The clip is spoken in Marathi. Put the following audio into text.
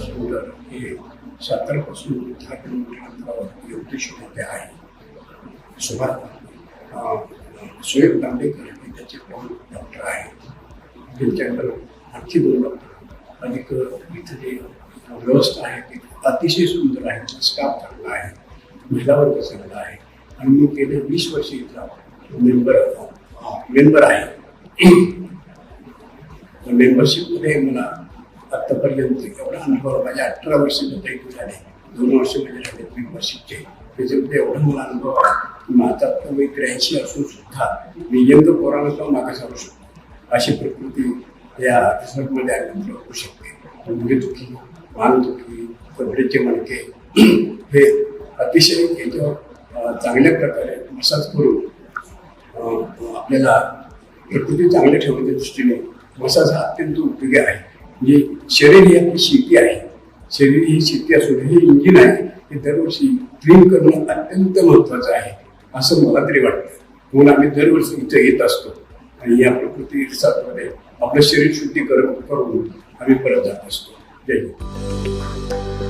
सुंदर हे सातारापासून दहा किलोमीटर अंतरावर योगेश्वर येथे आहे. सुभाष सुयोग दांडेकर हे त्याचे प्रमुख डॉक्टर आहेत. त्यांच्याकडं आणखी दोन डॉक्टर अधिक इथे जे व्यवस्था आहे ती अतिशय सुंदर आहे स्टाफ चांगला आहे महिला वर्ग चांगला आहे. आणि मी गेले वीस वर्ष इथला मेंबर मेंबर आहे. मेंबरशिपमध्ये मला आत्तापर्यंत एवढा अनुभव माझ्या अठरा वर्ष झाले. दोन वर्ष म्हणजे झाले मेंबरशिपचे त्याच्यामध्ये एवढा मला अनुभव आहे की माझा आता वय त्र्याऐंशी असून सुद्धा मी यंग पोरांना मागे सांगू शकतो. अशी प्रकृती या रिसॉर्टमध्ये आल्यानंतर होऊ शकते. गुडघेदुखी मानदुखी कबड्डीचे मणके हे अतिशय याच्यावर चांगल्या प्रकारे मसाज करून आपल्याला प्रकृती चांगली ठेवण्याच्या दृष्टीने मसाज हा अत्यंत उपयोगी आहे. म्हणजे शरीर ही आपली शेती आहे. शरीर ही शेती असून हे इंजिन आहे. हे दरवर्षी क्लीन करणं अत्यंत महत्त्वाचं आहे असं मला तरी वाटतं. म्हणून आम्ही दरवर्षी इथं येत असतो. आणि या प्रकृती रिसॉर्टमध्ये आपलं शरीर शुद्धीकरण करून आम्ही परत जात असतो. जय हिंद.